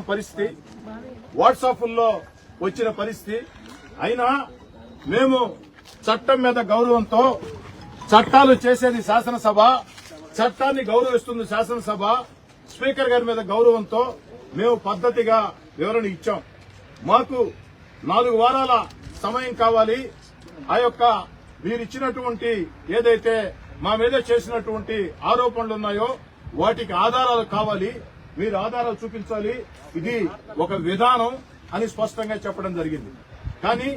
పరిస్థితి. వాట్సాపుల్లో వచ్చిన పరిస్థితి. అయినా మేము చట్టం మీద గౌరవంతో చట్టాలు చేసేది శాసనసభ చట్టాన్ని గౌరవిస్తుంది శాసనసభ. స్పీకర్ గారి మీద గౌరవంతో మేము పద్ధతిగా వివరణ ఇచ్చాం. మాకు నాలుగు వారాల సమయం కావాలి. ఆ యొక్క మీరిచ్చినటువంటి ఏదైతే మా మీద చేసినటువంటి ఆరోపణలు ఉన్నాయో వాటికి ఆధారాలు కావాలి. మీరు ఆధారాలు చూపించాలి. ఇది ఒక విధానం అని స్పష్టంగా చెప్పడం జరిగింది. కానీ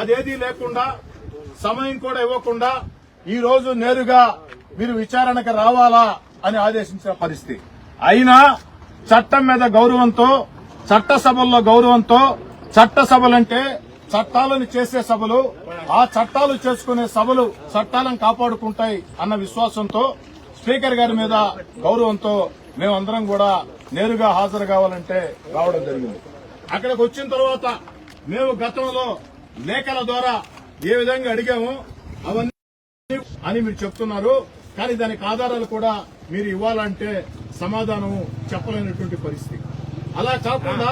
అదేది లేకుండా సమయం కూడా ఇవ్వకుండా ఈ రోజు నేరుగా మీరు విచారణకు రావాలా అని ఆదేశించిన పరిస్థితి. అయినా చట్టం మీద గౌరవంతో చట్టసభల్లో గౌరవంతో చట్టసభలంటే చట్టాలను చేసే సభలు ఆ చట్టాలు చేసుకునే సభలు చట్టాలను కాపాడుకుంటాయి అన్న విశ్వాసంతో స్పీకర్ గారి మీద గౌరవంతో మేమందరం కూడా నేరుగా హాజరు కావాలంటే రావడం జరిగింది. అక్కడికి వచ్చిన తర్వాత మేము గతంలో లేఖల ద్వారా ఏ విధంగా అడిగాము అవన్నీ అని మీరు చెప్తున్నారు. కానీ దానికి ఆధారాలు కూడా మీరు ఇవ్వాలంటే సమాధానం చెప్పలేనటువంటి పరిస్థితి. అలా కాకుండా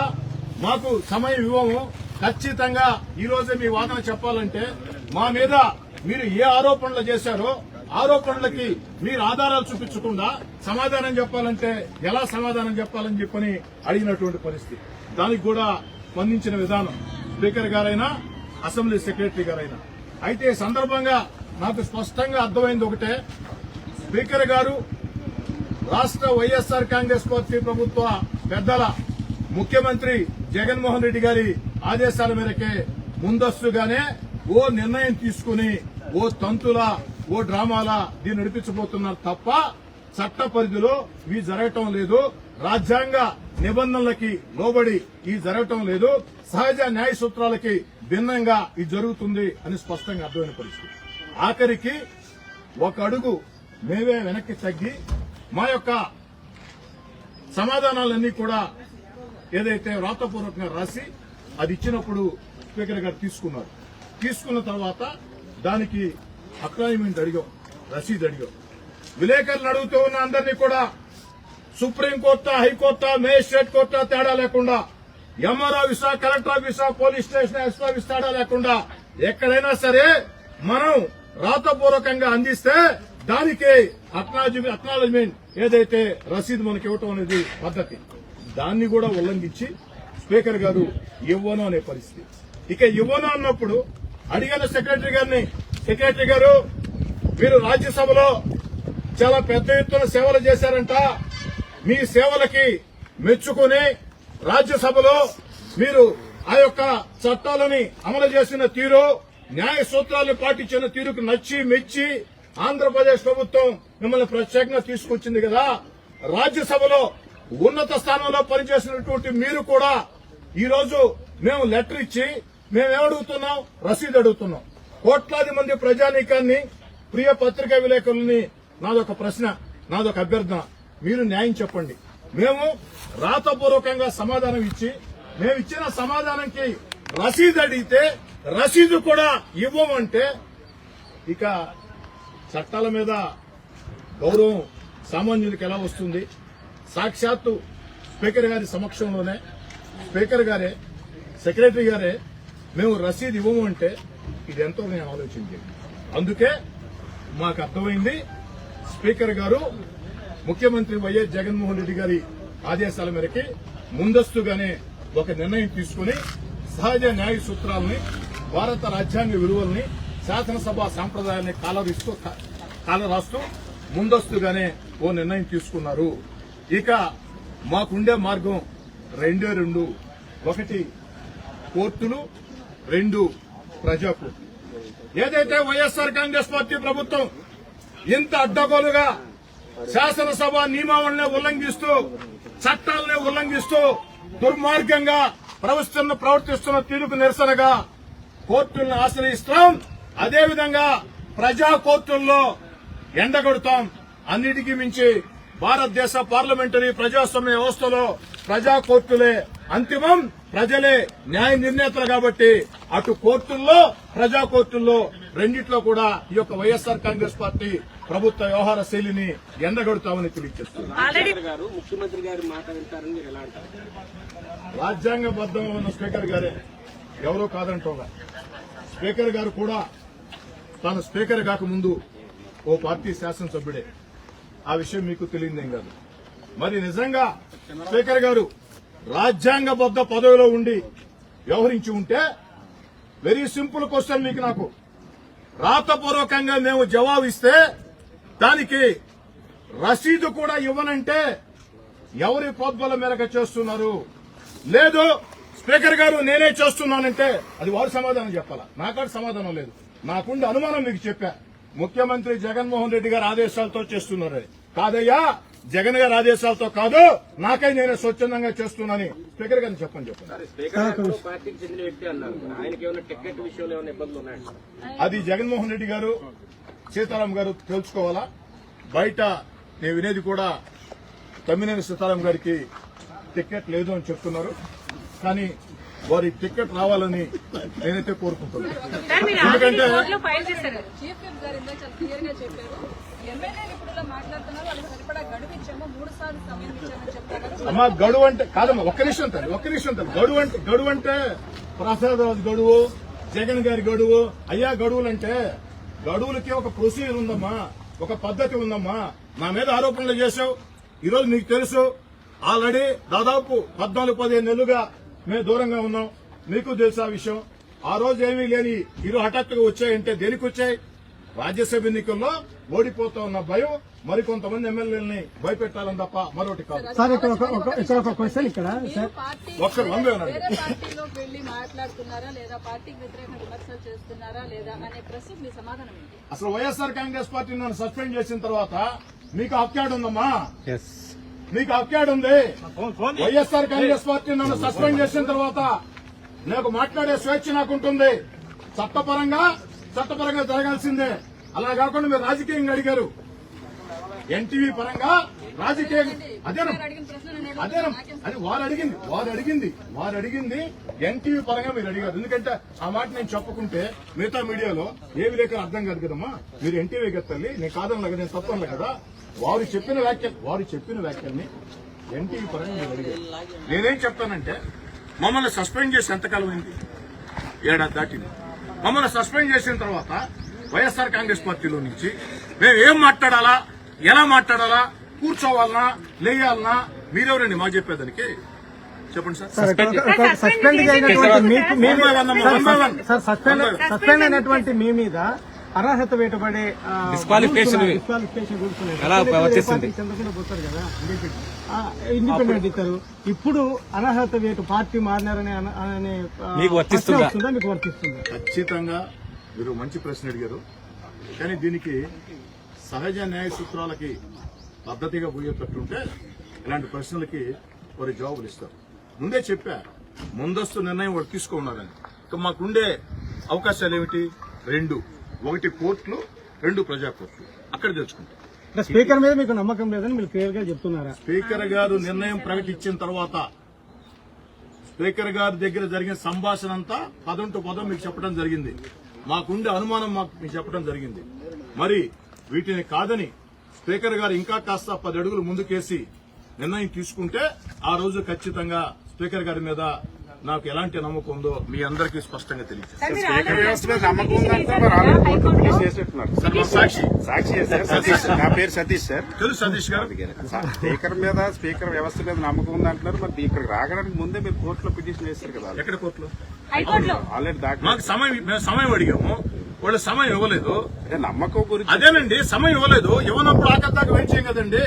మాకు సమయం ఇవ్వము. ఖచ్చితంగా ఈ రోజే మీ వాదన చెప్పాలంటే మా మీద మీరు ఏ ఆరోపణలు చేశారో ఆరోపణలకి మీరు ఆధారాలు చూపించకుండా సమాధానం చెప్పాలంటే ఎలా సమాధానం చెప్పాలని చెప్పని అడిగినటువంటి పరిస్థితి. దానికి కూడా స్పందించిన విధానం స్పీకర్ గారైనా అసెంబ్లీ సెక్రటరీ గారైనా. అయితే ఈ సందర్భంగా నాకు స్పష్టంగా అర్థమైంది ఒకటే. స్పీకర్ గారు రాష్ట్ర వైఎస్ఆర్ కాంగ్రెస్ పార్టీ ప్రభుత్వ పెద్దల ముఖ్యమంత్రి జగన్మోహన్ రెడ్డి గారి ఆదేశాల మేరకే ముందస్తుగానే ఓ నిర్ణయం తీసుకుని ఓ తంతుల ఓ డ్రామాలా దీన్ని నడిపించబోతున్నారు తప్ప చట్ట పరిధిలో ఇవి జరగటం లేదు. రాజ్యాంగ నిబంధనలకి లోబడి ఇది జరగటం లేదు. సహజ న్యాయ సూత్రాలకి భిన్నంగా ఇది జరుగుతుంది అని స్పష్టంగా అర్థమైన పరిస్థితి. ఆఖరికి ఒక అడుగు మేమే వెనక్కి తగ్గి మా యొక్క సమాధానాలన్నీ కూడా ఏదైతే వ్రాతపూర్వకంగా రాసి అది ఇచ్చినప్పుడు స్పీకర్ గారు తీసుకున్నారు. తీసుకున్న తర్వాత దానికి అక్నాయిమెంట్ అడిగాం రసీదు అడిగాం విలేకరులు అడుగుతూ ఉన్న అందరినీ కూడా సుప్రీంకోర్టు హైకోర్టు మేజిస్ట్రేట్ కోర్టు తేడా లేకుండా ఎంఆర్ఓ ఆఫీసా కలెక్టర్ ఆఫీసా పోలీస్ స్టేషన్ ఎస్పీ ఆఫీస్ తేడా లేకుండా ఎక్కడైనా సరే మనం రాతపూర్వకంగా అందిస్తే దానికి అక్నాలజ్మెంట్ ఏదైతే రసీదు మనకి ఇవ్వటం అనేది పద్ధతి. దాన్ని కూడా ఉల్లంఘించి స్పీకర్ గారు ఇవ్వను అనే పరిస్థితి. ఇక ఇవ్వను అన్నప్పుడు అడిగిన సెక్రటరీ గారిని సెక్రటరీ గారు మీరు రాజ్యసభలో చాలా పెద్ద ఎత్తున సేవలు చేశారంట. మీ సేవలకి మెచ్చుకుని రాజ్యసభలో మీరు ఆ యొక్క చట్టాలని అమలు చేసిన తీరు న్యాయ సూత్రాలను పాటించిన తీరుకు నచ్చి మెచ్చి ఆంధ్రప్రదేశ్ ప్రభుత్వం మిమ్మల్ని ప్రత్యేకంగా తీసుకొచ్చింది కదా. రాజ్యసభలో ఉన్నత స్థానంలో పనిచేసినటువంటి మీరు కూడా ఈరోజు మేము లెటర్ ఇచ్చి మేమేమడుగుతున్నాం? రసీదు అడుగుతున్నాం. కోట్లాది మంది ప్రజానీకాన్ని ప్రియ పత్రికా విలేకరుల్ని నాదొక ప్రశ్న నాదొక అభ్యర్థన. మీరు న్యాయం చెప్పండి. మేము రాతపూర్వకంగా సమాధానం ఇచ్చి మేము ఇచ్చిన సమాధానంకి రసీదు అడిగితే రసీదు కూడా ఇవ్వమంటే ఇక చట్టాల మీద గౌరవం సామాన్యుడికి ఎలా వస్తుంది? సాక్షాత్తు స్పీకర్ గారి సమక్షంలోనే స్పీకర్ గారే సెక్రటరీ గారే మేము రసీదు ఇవ్వము అంటే ఇది నేను ఆలోచించింది అందుకే మాకు అర్థమైంది. స్పీకర్ గారు ముఖ్యమంత్రి వైఎస్ జగన్మోహన్ రెడ్డి గారి ఆదేశాల మేరకి ముందస్తుగానే ఒక నిర్ణయం తీసుకుని సహజ న్యాయ సూత్రాలని భారత రాజ్యాంగ విలువల్ని శాసనసభ సాంప్రదాయాన్ని కాలరిస్తూ కాలరాస్తూ ముందస్తుగానే ఓ నిర్ణయం తీసుకున్నారు. ఇక మాకుండే మార్గం రెండే రెండు. ఒకటి కోర్టులు రెండు ప్రజకు ఏదైతే వైఎస్ఆర్ కాంగ్రెస్ పార్టీ ప్రభుత్వం ఇంత అడ్డగోలుగా శాసనసభ నియమావళిని ఉల్లంఘిస్తూ చట్టాలని ఉల్లంఘిస్తూ దుర్మార్గంగా ప్రవర్తిస్తున్న ప్రవర్తిస్తున్న తీరుకు నిరసనగా కోర్టులను ఆశ్రయిస్తాం. అదేవిధంగా ప్రజా కోర్టుల్లో ఎండగొడతాం. అన్నిటికీ మించి భారతదేశ పార్లమెంటరీ ప్రజాస్వామ్య వ్యవస్థలో ప్రజా కోర్టులే అంతిమం. ప్రజలే న్యాయ నిర్ణేతలు కాబట్టి అటు కోర్టుల్లో ప్రజా కోర్టుల్లో రెండిట్లో కూడా ఈ యొక్క వైఎస్ఆర్ కాంగ్రెస్ పార్టీ ప్రభుత్వ వ్యవహార శైలిని ఎండగొడతామని తెలియజేస్తుంది ఆల్రెడీ స్పీకర్ గారు ముఖ్యమంత్రి గారి మాట వింటారని మీరు ఎలా అంటారు? రాజ్యాంగబద్ధంగా ఉన్న స్పీకర్ గారే ఎవరో కాదంటోగా. స్పీకర్ గారు కూడా తాను స్పీకర్ కాకముందు ఓ పార్టీ శాసనసభ్యుడే. ఆ విషయం మీకు తెలియదేం కాదు. మరి నిజంగా స్పీకర్ గారు రాజ్యాంగబద్ధ పదవిలో ఉండి వ్యవహరించి ఉంటే వెరీ సింపుల్ క్వశ్చన్ మీకు నాకు. రాతపూర్వకంగా మేము జవాబు ఇస్తే దానికి రసీదు కూడా ఇవ్వనంటే ఎవరి ప్రోద్బల మేరకు చేస్తున్నారు? లేదు స్పీకర్ గారు నేనే చేస్తున్నానంటే అది వారు సమాధానం చెప్పాలా? నాకాడు సమాధానం లేదు. నాకుండే అనుమానం మీకు చెప్పా. ముఖ్యమంత్రి జగన్మోహన్ రెడ్డి గారి ఆదేశాలతో చేస్తున్నారు. కాదయ్యా జగన్ గారి ఆదేశాలతో కాదు నాకై నేనే స్వచ్ఛందంగా చేస్తున్నానని స్పీకర్ గారిని చెప్పండి. చెప్పండి అది జగన్మోహన్ రెడ్డి గారు సీతారాం గారు తెలుసుకోవాలా? బయట నేను వినేది కూడా తమ్మినేని సీతారాం గారికి టికెట్ లేదు అని చెప్తున్నారు. కానీ వారి టికెట్ రావాలని నేనైతే కోరుకుంటున్నాను. ఎందుకంటే- అమ్మా గడువు అంటే కాదమ్మా ఒక్క నిమిషం తల్లి ఒక్క నిమిషం తల్లి గడువు అంటే గడువు అంటే ప్రసాదరాజు గడువు జగన్ గారి గడువు. అయ్యా గడువులు అంటే గడువులకి ఒక ప్రొసీజర్ ఉందమ్మా ఒక పద్ధతి ఉందమ్మా. నా మీద ఆరోపణలు చేశావు. ఈరోజు నీకు తెలుసు ఆల్రెడీ దాదాపు పద్నాలుగు పదిహేను నెలలుగా మేము దూరంగా ఉన్నాం. మీకు తెలుసు ఆ విషయం. ఆ రోజు ఏమీ లేని ఈరోజు హఠాత్తుగా వచ్చాయంటే దేనికి వచ్చాయి? రాజ్యసభ ఎన్నికల్లో ఓడిపోతా ఉన్న భయం మరికొంతమంది ఎమ్మెల్యేలని భయపెట్టాలని తప్ప మరొకటి కాదు. సార్ ఇక్కడ ఒక ఒక- ఇక్కడ ఒక క్వశ్చన్ ఇక్కడ. మీరు పార్టీ ఒక్కరు వందే ఉన్నారు. వేరే పార్టీలోకి వెళ్ళి మాట్లాడుతున్నారా లేదా పార్టీకి వ్యతిరేకంగా విమర్శలు చేస్తున్నారా లేదా అనే ప్రశ్నకు మీ సమాధానం ఏంటి? అసలు వైఎస్ఆర్ కాంగ్రెస్ పార్టీ నన్ను సస్పెండ్ చేసిన తర్వాత మీకు అప్కాడ్ ఉందమ్మా? మీకు అప్కాడ్ ఉంది వైఎస్ఆర్ కాంగ్రెస్ పార్టీ నన్ను సస్పెండ్ చేసిన తర్వాత నాకు మాట్లాడే స్వేచ్ఛ నాకుంటుంది. చట్టపరంగా చట్టపరంగా జరగాల్సిందే. అలా కాకుండా మీరు రాజకీయంగా అడిగారు. ఎన్టీవీ పరంగా రాజకీయం అదేనా నేను అదే వారు అడిగింది. వారు అడిగింది. వారు అడిగింది ఎన్టీవీ పరంగా మీరు అడిగారు. ఎందుకంటే ఆ మాట నేను చెప్పకుంటే మిగతా మీడియాలో ఏ విలేకరు అర్థం కాదు కదమ్మా. మీరు ఎన్టీవీ తల్లి నేను కాదనలే కదా నేను తప్పనలే కదా. వారు చెప్పిన వ్యాఖ్యలు వారు చెప్పిన వ్యాఖ్యల్ని ఎన్టీవీ పరంగా అడిగారు నేనేం చెప్తానంటే మమ్మల్ని సస్పెండ్ చేసి ఎంతకాలం అయింది? ఏడాది దాటింది? మమ్మల్ని సస్పెండ్ చేసిన తర్వాత వైఎస్ఆర్ కాంగ్రెస్ పార్టీలో నుంచి మేము ఏం మాట్లాడాలా ఎలా మాట్లాడాలా కూర్చోవాలనా లేయాలనా మీరెవరండి మా చెప్పేదానికి? చెప్పండి సార్. సస్పెండ్ అయినటువంటి మీ మీద అర్హత Disqualification. డిస్క్వాలిఫికేషన్ పోతారు కదా ఆ, ఇండిపెండెంట్ ఇస్తారు. ఇప్పుడు అనర్హత వేటు పార్టీ మారినారనే అన- మీకు వర్తిస్తుందా? మీకు వర్తిస్తుందా? ఖచ్చితంగా మీరు మంచి ప్రశ్న అడిగారు. కానీ దీనికి సహజ న్యాయ సూత్రాలకి పద్ధతిగా పోయేటట్టుంటే ఇలాంటి ప్రశ్నలకి వారి జవాబులు ఇస్తారు. ముందే చెప్పా ముందస్తు నిర్ణయం వాడు తీసుకున్నారని ఇక మాకుండే అవకాశాలు ఏమిటి రెండు. ఒకటి కోర్టులు రెండు ప్రజా కోర్టులు అక్కడ అంటే స్పీకర్ మీద మీకు నమ్మకం లేదని మీరు క్లియర్గా చెప్తున్నారా? స్పీకర్ గారు నిర్ణయం ప్రకటించిన తర్వాత స్పీకర్ గారి దగ్గర జరిగిన సంభాషణ అంతా పదం టు పదం మీకు చెప్పడం జరిగింది. మాకుండే అనుమానం మాకు మీకు చెప్పడం జరిగింది. మరి వీటిని కాదని స్పీకర్ గారు ఇంకా కాస్త పది అడుగులు ముందుకేసి నిర్ణయం తీసుకుంటే ఆ రోజు ఖచ్చితంగా స్పీకర్ గారి మీద నాకు ఎలాంటి నమ్మకం ఉందో మీ అందరికీ స్పష్టంగా మా సాక్షి. సాక్షి సార్ సతీష్ నా పేరు సతీష్ సార్. తెలుసు సతీష్ గారు. స్పీకర్ మీద స్పీకర్ వ్యవస్థ మీద నమ్మకం ఉంది అంటున్నారు మరి ఇక్కడికి రాగడానికి ముందే మీరు కోర్టులో పిటిషన్ వేస్తారు కదా ఎక్కడ కోర్టులో? హైకోర్టులో. ఆల్రెడీ దాకా మాకు సమయం సమయం అడిగాము. వాళ్ళు సమయం ఇవ్వలేదు. నమ్మకం గురించి. అదేనండి సమయం ఇవ్వలేదు. ఇవ్వనప్పుడు ఆఖరి దాకా వెయిట్ చేయం కదండి.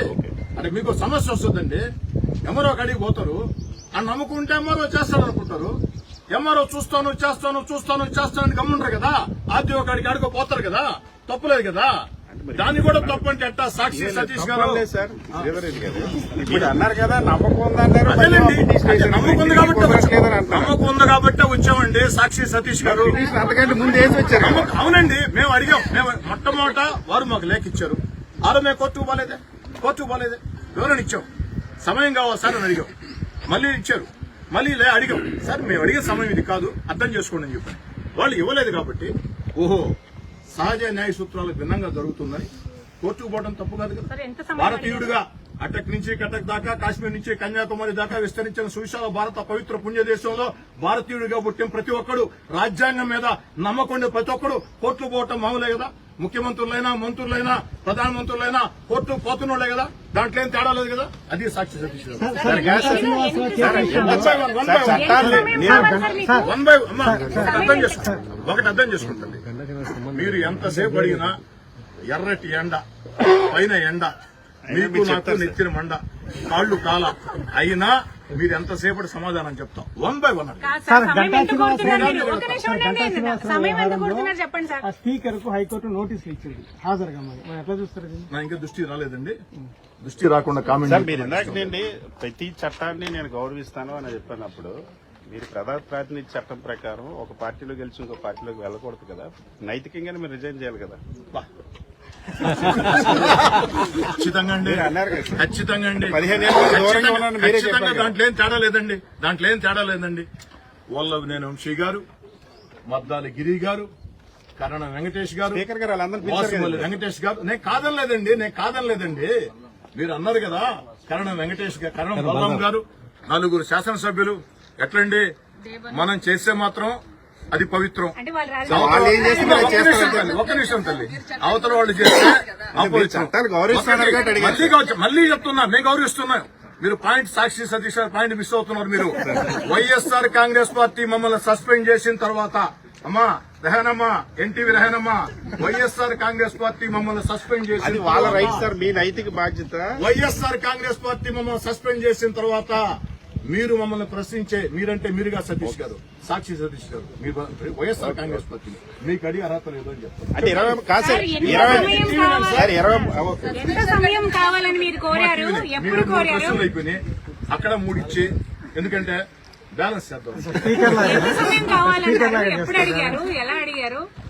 అంటే మీకు సమస్య వస్తుందండి. ఎంఆర్ఓ కాడికి పోతారు. ఆ నమ్ముకుంటే ఎంఆర్ఓ చేస్తాడు అనుకుంటారు. ఎంఆర్ఓ చూస్తాను చేస్తాను చూస్తాను చేస్తాను అని గమ్ముంటారు కదా. ఆర్టీఓ కాడికి ఆడుకో పోతారు కదా. తప్పులేదు కదా. దాన్ని కూడా తప్పు అంటే ఎట్టా? సాక్షి సతీష్ గారు. ఇప్పుడు అన్నారు కదా నమ్మకం కాబట్టి నమ్మకం ఉంది కాబట్టి వచ్చామండి సాక్షి సతీష్ గారు. అంతకంటే ముందు వేసి వచ్చారు? అవునండి మేము అడిగాం. మేము మొట్టమొదట వారు మాకు లేఖ ఇచ్చారు. ఆరో మేము కోర్టుకు పోలేదే? కోర్టుకు పోలేదే? వివరణ ఇచ్చాం. సమయం కావాలి సార్ అని అడిగాం. మళ్ళీ ఇచ్చారు. మళ్ళీ లే అడిగాం. సార్ మేము అడిగే సమయం ఇది కాదు. అర్థం చేసుకోండి అని చెప్పాను. వాళ్ళు ఇవ్వలేదు కాబట్టి ఓహో సహజ న్యాయ సూత్రాలకు భిన్నంగా జరుగుతుందని కోర్టుకు పోవడం తప్పు కాదు కదా. భారతీయుడిగా అటక్ నుంచి కటక్ దాకా కాశ్మీర్ నుంచి కన్యాకుమారి దాకా విస్తరించిన సువిశాల భారత పవిత్ర పుణ్య దేశంలో భారతీయుడిగా పుట్టిన ప్రతి ఒక్కడు రాజ్యాంగం మీద నమ్మకం ప్రతి ఒక్కడు కోర్టుకు పోవటం మామూలే కదా. ముఖ్యమంత్రులైనా మంత్రులైనా ప్రధానమంత్రులైనా కోర్టు పోతున్నోళ్ళే కదా దాంట్లో ఏం తేడా లేదు కదా అది సాక్షి? వన్ బై అర్థం చేసుకుంటాను ఒకటి అర్థం చేసుకుంటుంది మీరు ఎంతసేపు అడిగినా ఎర్రటి ఎండ పైన ఎండ మీకు నాకు నెత్తిన మండ. కాళ్ళు కాల అయినా మీరు ఎంతసేపటి సమాధానం చెప్తాం. వన్ బై వన్ స్పీకర్కు హైకోర్టు నోటీసులు ఇచ్చింది. హాజరుగా మరి. ఎట్లా చూస్తారు? నా ఇంకా దృష్టి రాలేదండి. దృష్టి రాకుండా కామెంట్ సార్ మీరు ఇందాక నుండి ప్రతి చట్టాన్ని నేను గౌరవిస్తాను అని చెప్పినప్పుడు మీరు ప్రధాన ప్రాతినిధ్య చట్టం ప్రకారం ఒక పార్టీలో గెలిచి ఇంకో పార్టీలోకి వెళ్ళకూడదు కదా? నైతికంగానే మీరు రిజైన్ చేయాలి కదా? ఖచ్చితంగా అండి. మీరు అన్నారు కదా. సార్. ఖచ్చితంగా అండి. ఖచ్చితంగా-. దాంట్లో ఏం తేడా లేదండి. దాంట్లో ఏం తేడా లేదండి. వాళ్ళ నేను వంశీ గారు మద్దాలి గిరి గారు కరణ వెంకటేష్ గారు. వెంకటేష్ గారు. నేను కాదనలేదండి నేను కాదనలేదండి మీరు అన్నారు కదా కరణ వెంకటేష్ గారు కరణ బలరాం గారు నలుగురు శాసనసభ్యులు. ఎట్లండి? మనం చేస్తే మాత్రం అది పవిత్రం. చేస్తారు నిమిషం తల్లి, అవతల వాళ్ళు చేస్తే అపవిత్రం. మళ్ళీ చెప్తున్నా మేము గౌరవిస్తున్నాం మీరు point Sakshi Satish point miss అవుతున్నారు మీరు. వైఎస్ఆర్ కాంగ్రెస్ పార్టీ మమ్మల్ని సస్పెండ్ చేసిన తర్వాత అమ్మా రెహనమ్మా ఎన్టీవీ రెహనమ్మా వైఎస్ఆర్ కాంగ్రెస్ పార్టీ మమ్మల్ని సస్పెండ్ చేసిన అది వాళ్ళ రైట్ సార్ మీ నైతిక బాధ్యత. వైఎస్ఆర్ కాంగ్రెస్ పార్టీ మమ్మల్ని సస్పెండ్ చేసిన తర్వాత మీరు మమ్మల్ని ప్రశ్నించే మీరంటే మీరుగా సతీష్ గారు సాక్షి సతీష్ గారు. మీరు వైఎస్ఆర్ కాంగ్రెస్ పార్టీ మీకు అడిగి అర్హత లేదు అని చెప్తారు. ప్రశ్నలు అయిపోయినాయి. అక్కడ మూడు ఇచ్చి ఎందుకంటే బ్యాలెన్స్ చేద్దాం.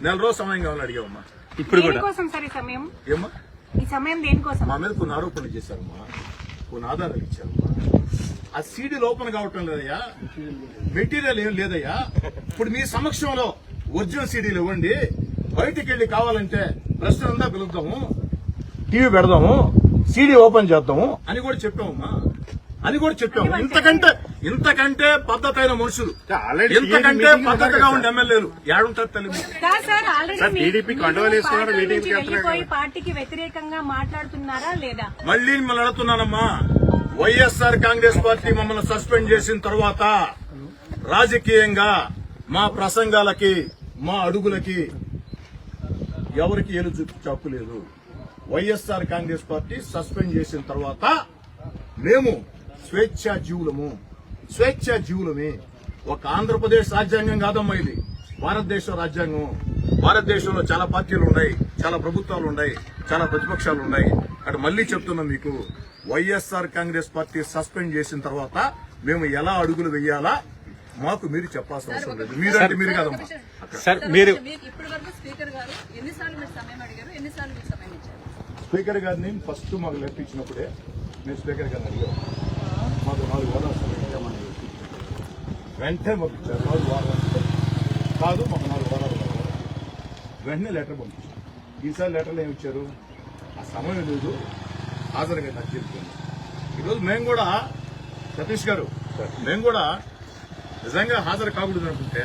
నెల రోజు సమయం కావాలని అడిగామమ్మా సమయం? ఏమ్మా? ఈ సమయం దేనికోసం? మా మీద కొన్ని ఆరోపణలు చేశారమ్మా. కొన్ని ఆధారాలు ఇచ్చారమ్మా ఆ సీడీ ఓపెన్ కావటం లేదయ్యా. మెటీరియల్ ఏం లేదయ్యా. ఇప్పుడు మీ సమక్షంలో ఒరిజినల్ సీడీలు ఇవ్వండి. బయటికి వెళ్ళి కావాలంటే ప్రశ్న ఉందా పిలుద్దాము. టీవీ పెడదాము. సీడీ ఓపెన్ చేద్దాము. అని కూడా చెప్పామమ్మా. అని కూడా చెప్పాము. ఇంతకంటే ఇంతకంటే పద్ధతైన మనుషులు. ఆల్రెడీ ఇంతకంటే పద్ధతిగా ఉండే ఎమ్మెల్యేలు. ఏడుంటారు తల్లి. పార్టీకి వ్యతిరేకంగా మాట్లాడుతున్నారా లేదా? మళ్ళీ మిమ్మల్ని అడుగుతున్నానమ్మా. వైఎస్ఆర్ కాంగ్రెస్ పార్టీ మమ్మల్ని సస్పెండ్ చేసిన తర్వాత రాజకీయంగా మా ప్రసంగాలకి మా అడుగులకి ఎవరికి ఏలు చూపించే హక్కు లేదు. వైఎస్ఆర్ కాంగ్రెస్ పార్టీ సస్పెండ్ చేసిన తర్వాత మేము స్వేచ్ఛా జీవులము స్వేచ్ఛా జీవులమే. ఒక ఆంధ్రప్రదేశ్ రాజ్యాంగం కాదమ్మా ఇది. భారతదేశ రాజ్యాంగం. భారతదేశంలో చాలా పార్టీలు ఉన్నాయి చాలా ప్రభుత్వాలు ఉన్నాయి చాలా ప్రతిపక్షాలు ఉన్నాయి. అటు మళ్ళీ చెప్తున్నా మీకు వైఎస్ఆర్ కాంగ్రెస్ పార్టీ సస్పెండ్ చేసిన తర్వాత మేము ఎలా అడుగులు వెయ్యాలా మాకు మీరు చెప్పాల్సిన అవసరం లేదు. మీరంటే మీరు కాదమ్మా. సార్ మీరు ఇప్పటి వరకు స్పీకర్ గారు ఎన్నిసార్లు మీరు సమయం అడిగారు? ఎన్నిసార్లు మీరు సమయం ఇచ్చారు? స్పీకర్ గారిని ఫస్ట్ మాకు లెఫ్ట్ ఇచ్చినప్పుడే మేము స్పీకర్ గారిని అడిగాం మాకు నాలుగు ఇవ్వమని. వెంటనే పంపించారు. నాలుగు వారాలు కాదు మాకు నాలుగు వారాలు వెంటనే లెటర్ పంపించారు. ఈసారి లెటర్లు ఏమి ఇచ్చారు? ఆ సమయం లేదు. హాజరుగా నాకు చెప్పింది ఈరోజు మేము కూడా సతీష్ గారు మేము కూడా నిజంగా హాజరు కాకూడదు అనుకుంటే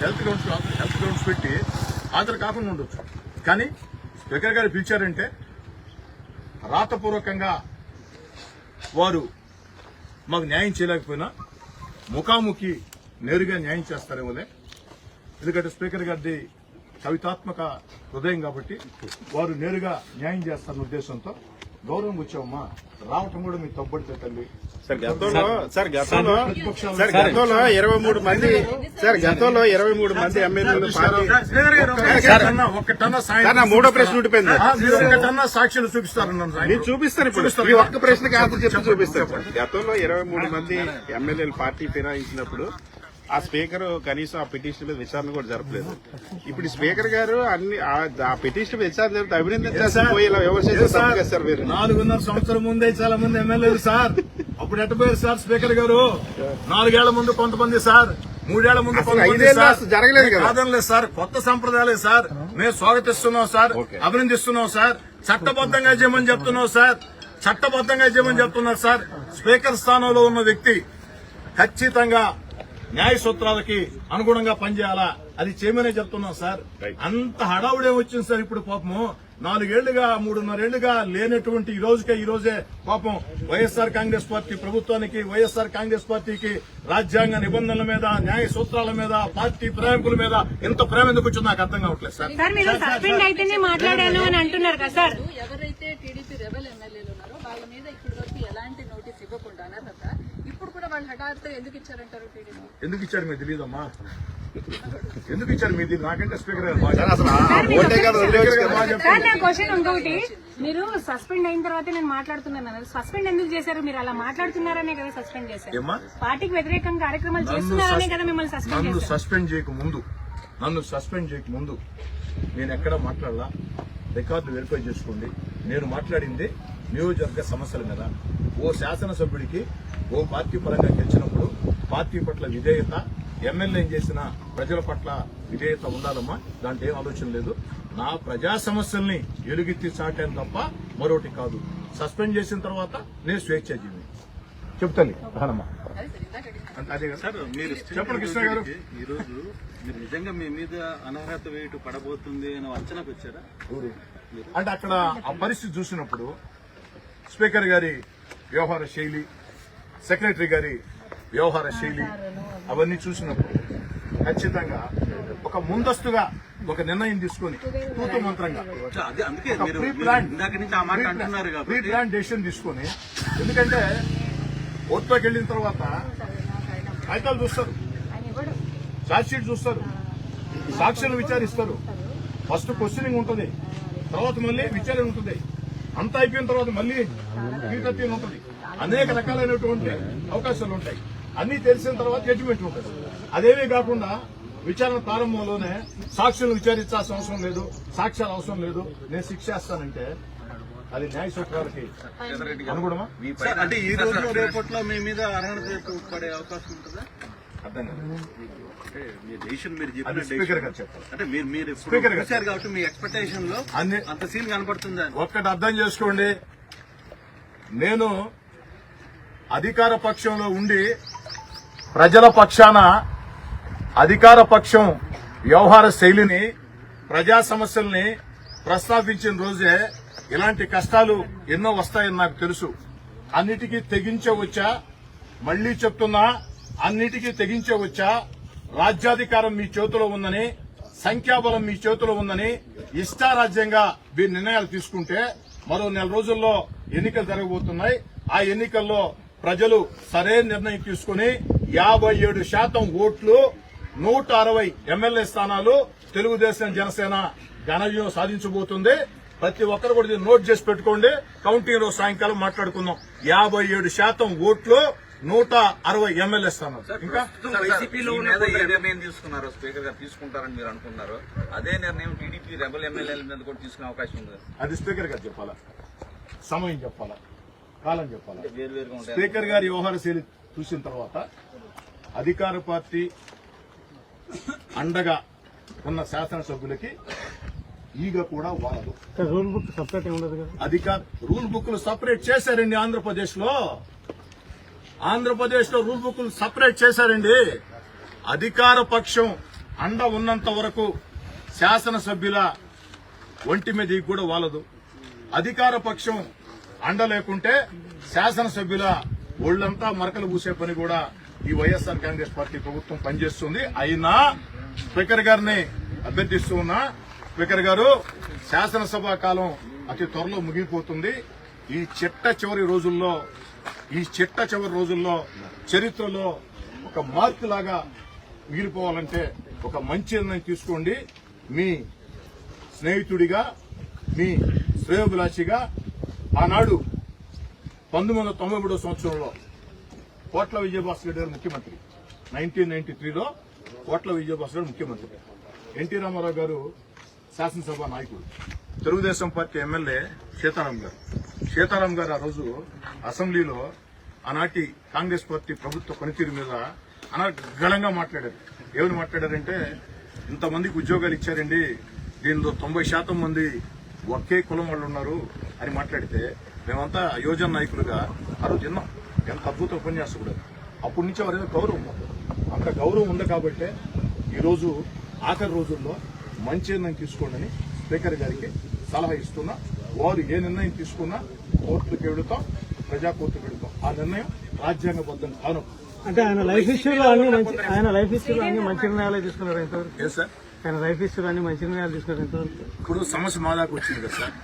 హెల్త్ గ్రౌండ్స్ హెల్త్ గ్రౌండ్స్ పెట్టి హాజరు కాకుండా ఉండొచ్చు. కానీ స్పీకర్ గారు పిలిచారంటే రాతపూర్వకంగా వారు మాకు న్యాయం చేయలేకపోయినా ముఖాముఖి నేరుగా న్యాయం చేస్తారేమోలే. ఎందుకంటే స్పీకర్ గారిది కవితాత్మక హృదయం కాబట్టి వారు నేరుగా న్యాయం చేస్తారన్న ఉద్దేశంతో గౌరవం వచ్చామమ్మా రావటం కూడా మీ తప్పడితే తల్లి. సార్ గతంలో సార్ గతంలో సార్ గతంలో ఇరవై మూడు మంది సార్ గతంలో ఇరవై మూడు మంది ఎమ్మెల్యేలు మూడో ప్రశ్న ఉండిపోయింది. సాక్షులు చూపిస్తారన్నాను చూపిస్తాను ఇప్పుడు. ఒక్క ప్రశ్నకి ఆన్సర్ చెప్పి చూపిస్తాను. సార్. గతంలో ఇరవై మూడు మంది ఎమ్మెల్యేలు పార్టీ ఫిరాయించినప్పుడు ఆ స్పీకర్ కనీసం ఆ పిటిషన్ మీద విచారణ కూడా జరపలేదు. ఇప్పుడు స్పీకర్ గారు అన్ని ఆ- పిటిషన్ మీద విచారణ జరిపితే సార్ మీరు? నాలుగున్నర సంవత్సరం ముందే చాలా మంది ఎమ్మెల్యేలు సార్. అప్పుడు ఎట్టపోయారు సార్ స్పీకర్ గారు? నాలుగేళ్ళ ముందు కొంతమంది సార్. మూడేళ్ళ ముందు జరగలేదు. కాదనలేదు సార్. కొత్త సంప్రదాయాలే సార్. మేము స్వాగతిస్తున్నాం సార్. అభినందిస్తున్నాం సార్. చట్టబద్ధంగా చేయమని చెప్తున్నాం సార్. చట్టబద్ధంగా చేయమని చెప్తున్నారు సార్. స్పీకర్ స్థానంలో ఉన్న వ్యక్తి ఖచ్చితంగా న్యాయ సూత్రాలకి అనుగుణంగా పనిచేయాలా? అది చేయమనే చెప్తున్నాం సార్. అంత హడావుడే వచ్చింది సార్ ఇప్పుడు పాపము నాలుగేళ్ళుగా మూడున్నరేళ్ళుగా లేనటువంటి ఈ రోజుకే ఈ రోజే పాపం వైఎస్ఆర్ కాంగ్రెస్ పార్టీ ప్రభుత్వానికి వైఎస్ఆర్ కాంగ్రెస్ పార్టీకి రాజ్యాంగ నిబంధనల మీద న్యాయ సూత్రాల మీద పార్టీ ప్రయాణికుల మీద ఇంత ప్రేమ ఎందుకు వచ్చిందో నాకు అర్థం కావట్లేదు సార్ సార్ మీరు సస్పెండ్ అయితేనే మాట్లాడాను అని అంటున్నారు కదా సార్ ఎవరైతే టీడీపీ రెబల్ ఎమ్మెల్యేలు ఉన్నారో వాళ్ళ మీద ఇప్పటి వరకు ఎలాంటి నోటీస్ ఇవ్వకుండా అనర్హత ఇప్పుడు కూడా వాళ్ళు హఠాత్తు ఎందుకు ఇచ్చారు మీకు తెలియదమ్మా? ఎందుకు ఇచ్చారు మీది నాకంటే స్పీకర్ క్వశ్చన్ ఇంకొకటి. మీరు సస్పెండ్ అయిన తర్వాత నేను మాట్లాడుతున్నాను. సస్పెండ్ ఎందుకు చేశారు? మీరు అలా మాట్లాడుతున్నారనే కదా సస్పెండ్ చేశారు? పార్టీకి వ్యతిరేకంగా కార్యక్రమాలు చేస్తున్నారనే కదా మిమ్మల్ని సస్పెండ్ నన్ను సస్పెండ్ చేయక ముందు. నన్ను సస్పెండ్ చేయక ముందు. నేను ఎక్కడ మాట్లాడలా? రికార్డు వెరిఫై చేసుకోండి. నేను మాట్లాడింది నియోజకవర్గ సమస్యల మీద ఓ శాసనసభ్యుడికి ఓ పార్టీ పరంగా గెలిచినప్పుడు పార్టీ పట్ల విధేయత ఎమ్మెల్యే చేసిన ప్రజల పట్ల విధేయత ఉండాలమ్మా? దాంట్లో ఏం ఆలోచన లేదు. నా ప్రజా సమస్యల్ని ఎలుగెత్తి చాటాను తప్ప మరొకటి కాదు. సస్పెండ్ చేసిన తర్వాత నేను స్వేచ్ఛాజీవి చెప్తాను అదే కదా. మీరు చెప్పండి కృష్ణ గారు. ఈ రోజు మీరు నిజంగా మీ మీద అనర్హత వేటు పడబోతుంది అని అంచనాకు వచ్చారా? ఊరు. అంటే అక్కడ ఆ పరిస్థితి చూసినప్పుడు స్పీకర్ గారి వ్యవహార శైలి సెక్రటరీ గారి వ్యవహార శైలి అవన్నీ చూసినప్పుడు ఖచ్చితంగా ఒక ముందస్తుగా ఒక నిర్ణయం తీసుకొని తూతు మంత్రంగా సో అదే అందుకే ఒక మీరు ప్రీ ప్లాన్ డెసిషన్ తీసుకొని ఎందుకంటే ఓట్లోకి వెళ్ళిన తర్వాత కాగితాలు చూస్తారు షీట్ చూస్తారు సాక్షులు విచారిస్తారు. ఫస్ట్ క్వశ్చనింగ్ ఉంటుంది తర్వాత మళ్ళీ విచారణ ఉంటుంది. అంతా అయిపోయిన తర్వాత మళ్ళీ ఉంటుంది. అనేక రకాలైనటువంటి అవకాశాలు ఉంటాయి. అన్ని తెలిసిన తర్వాత జడ్జిమెంట్ ఉంటుంది. అదేమీ కాకుండా విచారణ ప్రారంభంలోనే సాక్షులను విచారించాల్సిన అవసరం లేదు. సాక్ష్యాలు అవసరం లేదు. నేను శిక్ష చేస్తానంటే అది న్యాయ సూత్రాలకి అనుగుణమా అంటే ఈ రోజు రేపట్లో మీ మీద అర్హత పడే అవకాశం ఉంటుందా? అర్థం కాబట్టి మీ ఎక్స్పెక్టేషన్లో అన్ని అంత సీన్ కనపడుతుందా ఒక్కటి అర్థం చేసుకోండి. నేను అధికార పక్షంలో ఉండి ప్రజల పక్షాన అధికార పక్షం వ్యవహార శైలిని ప్రజా సమస్యల్ని ప్రస్తావించిన రోజే ఇలాంటి కష్టాలు ఎన్నో వస్తాయని నాకు తెలుసు. అన్నిటికీ తెగించవచ్చా మళ్ళీ చెప్తున్నా అన్నిటికీ తెగించవచ్చా రాజ్యాధికారం మీ చేతిలో ఉందని సంఖ్యాబలం మీ చేతిలో ఉందని ఇష్టారాజ్యంగా మీరు నిర్ణయాలు తీసుకుంటే మరో నెల రోజుల్లో ఎన్నికలు జరగబోతున్నాయి. ఆ ఎన్నికల్లో ప్రజలు సరైన నిర్ణయం తీసుకుని యాభై ఏడు శాతం ఓట్లు నూట అరవై ఎమ్మెల్యే స్థానాలు తెలుగుదేశం జనసేన ఘనవిజయం సాధించబోతుంది. ప్రతి ఒక్కరు కూడా నోట్ చేసి పెట్టుకోండి. కౌంటింగ్ రోజు సాయంకాలం మాట్లాడుకుందాం. యాభై ఏడు శాతం ఓట్లు నూట అరవై ఎమ్మెల్యే స్థానాలు. ఇంకా? తీసుకున్నారో స్పీకర్ గారు తీసుకుంటారని మీరు అనుకున్నారు. అదే నిర్ణయం టీడీపీ రెబల్ ఎమ్మెల్యేల మీద కూడా తీసుకునే అవకాశం ఉంది. అది స్పీకర్ గారు చెప్పాలా? సమయం చెప్పాలా? కాలం చెప్పాలా? స్పీకర్ గారి వ్యవహార శైలి చూసిన తర్వాత అధికార పార్టీ అండగా ఉన్న శాసనసభ్యులకి ఈగ కూడా వాడదు. రూల్ బుక్ సపరేట్ ఉండదు అధికార రూల్ బుక్లు సపరేట్ చేశారండి ఆంధ్రప్రదేశ్లో ఆంధ్రప్రదేశ్లో రూల్ బుక్లు సపరేట్ చేశారండి. అధికార పక్షం అండ ఉన్నంత వరకు శాసనసభ్యుల ఒంటి మీద ఈ కూడా వాలదు. అధికార పక్షం అండ లేకుంటే శాసనసభ్యుల ఒళ్ళంతా మరకలు పూసే పని కూడా ఈ వైఎస్ఆర్ కాంగ్రెస్ పార్టీ ప్రభుత్వం పనిచేస్తుంది. అయినా స్పీకర్ గారిని అభ్యర్థిస్తూ ఉన్నా స్పీకర్ గారు శాసనసభ కాలం అతి త్వరలో ముగిపోతుంది ఈ చిట్ట చివరి రోజుల్లో ఈ చిట్ట చివరి రోజుల్లో చరిత్రలో ఒక మార్క్ లాగా మిగిలిపోవాలంటే ఒక మంచి నిర్ణయం తీసుకోండి. మీ స్నేహితుడిగా మీ శ్రేయోభిలాషిగా ఆనాడు పంతొమ్మిది వందల తొంభై మూడో సంవత్సరంలో కోట్ల విజయభాస్కర్ గారు ముఖ్యమంత్రి. నైన్టీన్ నైన్టీ త్రీలో కోట్ల విజయభాస్కర్ గారు ముఖ్యమంత్రి. ఎన్టీ రామారావు గారు శాసనసభ నాయకుడు. తెలుగుదేశం పార్టీ ఎమ్మెల్యే సీతారాం గారు. సీతారాం గారు ఆ రోజు అసెంబ్లీలో ఆనాటి కాంగ్రెస్ పార్టీ ప్రభుత్వ పనితీరు మీద అనర్గళంగా మాట్లాడారు. ఏమని మాట్లాడారంటే ఇంతమందికి ఉద్యోగాలు ఇచ్చారండి దీనిలో తొంభై శాతం మంది ఒకే కులం వాళ్ళు ఉన్నారు అని మాట్లాడితే మేమంతా యోజన నాయకులుగా ఆ రోజు విన్నాం. ఎంత అద్భుత ఉపన్యాసం కూడా. అప్పటి నుంచి వారి గౌరవం. అంత గౌరవం ఉంది కాబట్టే ఈరోజు ఆఖరి రోజుల్లో మంచి నిర్ణయం తీసుకోండి స్పీకర్ గారికి సలహా ఇస్తున్నా. వారు ఏ నిర్ణయం తీసుకున్నా కోర్టులకు వెళుతాం ప్రజా కోర్టుకు వెళుతాం. ఆ నిర్ణయం రాజ్యాంగబద్ధం కాను. అంటే ఆయన లైఫ్ ఇష్యూలో అన్ని మంచి ఆయన లైఫ్ ఇష్యూలో అన్ని మంచి నిర్ణయాలు తీసుకున్నారు ఏ సార్? ఆయన లైఫ్ ఇష్యూలో అన్ని మంచి నిర్ణయాలు తీసుకున్నారు ఎంతవరకు ఇప్పుడు సమస్య మా దాకా వచ్చింది కదా సార్.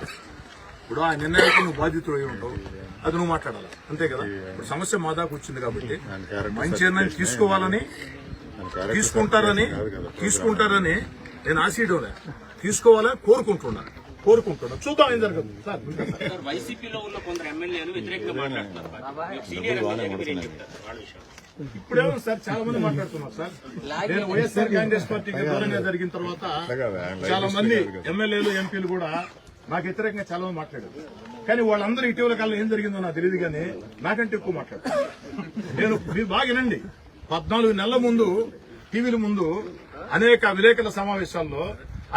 ఇప్పుడు ఆ నిర్ణయానికి నువ్వు బాధితుడు అయి ఉంటావు అది నువ్వు మాట్లాడాలి. అంతే కదా? ఇప్పుడు సమస్య మా దాకా వచ్చింది కాబట్టి మంచి నిర్ణయం తీసుకోవాలని తీసుకుంటారని తీసుకుంటారని నేను ఆశీడోలే తీసుకోవాలని కోరుకుంటున్నా కోరుకుంటున్నా చూద్దాం ఏం జరగదు సార్ ఇంకా సార్. సార్ వైసీపీలో ఉన్న కొందరు ఎమ్మెల్యేలు వ్యతిరేకంగా మాట్లాడుతున్నారు. ఇప్పుడేమో సార్ చాలా మంది మాట్లాడుతున్నారు సార్. నేను వైఎస్ఆర్ కాంగ్రెస్ పార్టీకి దూరంగా జరిగిన తర్వాత చాలా మంది ఎమ్మెల్యేలు ఎంపీలు కూడా నాకు వ్యతిరేకంగా చాలా మంది మాట్లాడారు. కానీ వాళ్ళందరూ ఇటీవల కాలంలో ఏం జరిగిందో నాకు తెలియదు కానీ నాకంటే ఎక్కువ మాట్లాడారు. నేను మీరు బాగా వినండి. పద్నాలుగు నెలల ముందు టీవీల ముందు అనేక విలేకరుల సమావేశాల్లో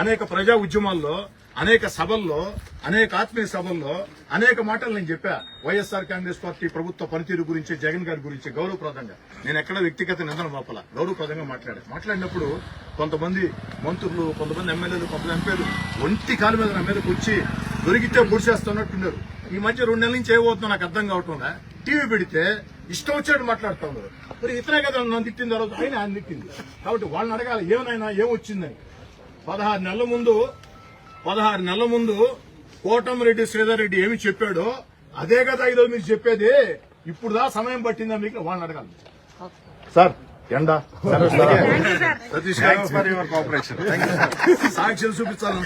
అనేక ప్రజా ఉద్యమాల్లో అనేక సభల్లో అనేక ఆత్మీయ సభల్లో అనేక మాటలు నేను చెప్పా. వైఎస్ఆర్ కాంగ్రెస్ పార్టీ ప్రభుత్వ పనితీరు గురించి జగన్ గారి గురించి గౌరవప్రదంగా. నేను ఎక్కడ వ్యక్తిగత నిందన లోపల గౌరవప్రదంగా మాట్లాడా. మాట్లాడినప్పుడు కొంతమంది మంత్రులు కొంతమంది ఎమ్మెల్యేలు కొంతమంది ఎంపీలు ఒంటి కాలు మీద నా మీదకి వచ్చి దొరికితే పొడిచేస్తున్నట్టున్నారు ఈ మధ్య రెండు నెలల నుంచి ఏమవుతుందో నాకు అర్థం కావటంలా టీవీ పెడితే ఇష్టం వచ్చాడు మాట్లాడుతూ ఉన్నారు మరి ఇతనే కదా నన్ను తిట్టిన తర్వాత ఆయన ఆయన తిట్టింది. కాబట్టి వాళ్ళని అడగాలి ఏమైనా ఏమొచ్చిందని. పదహారు నెలల ముందు పదహారు నెలల ముందు కోటమిరెడ్డి శ్రీధర్ రెడ్డి ఏమి చెప్పాడో అదే కదా ఈరోజు మీరు చెప్పేది. ఇప్పుడు దా సమయం పట్టిందా మీకు? వాళ్ళని అడగాలి. సార్ ఎండ. సతీష్ గారు. ఫర్ యువర్ కోఆపరేషన్ సాక్షులు చూపించాలని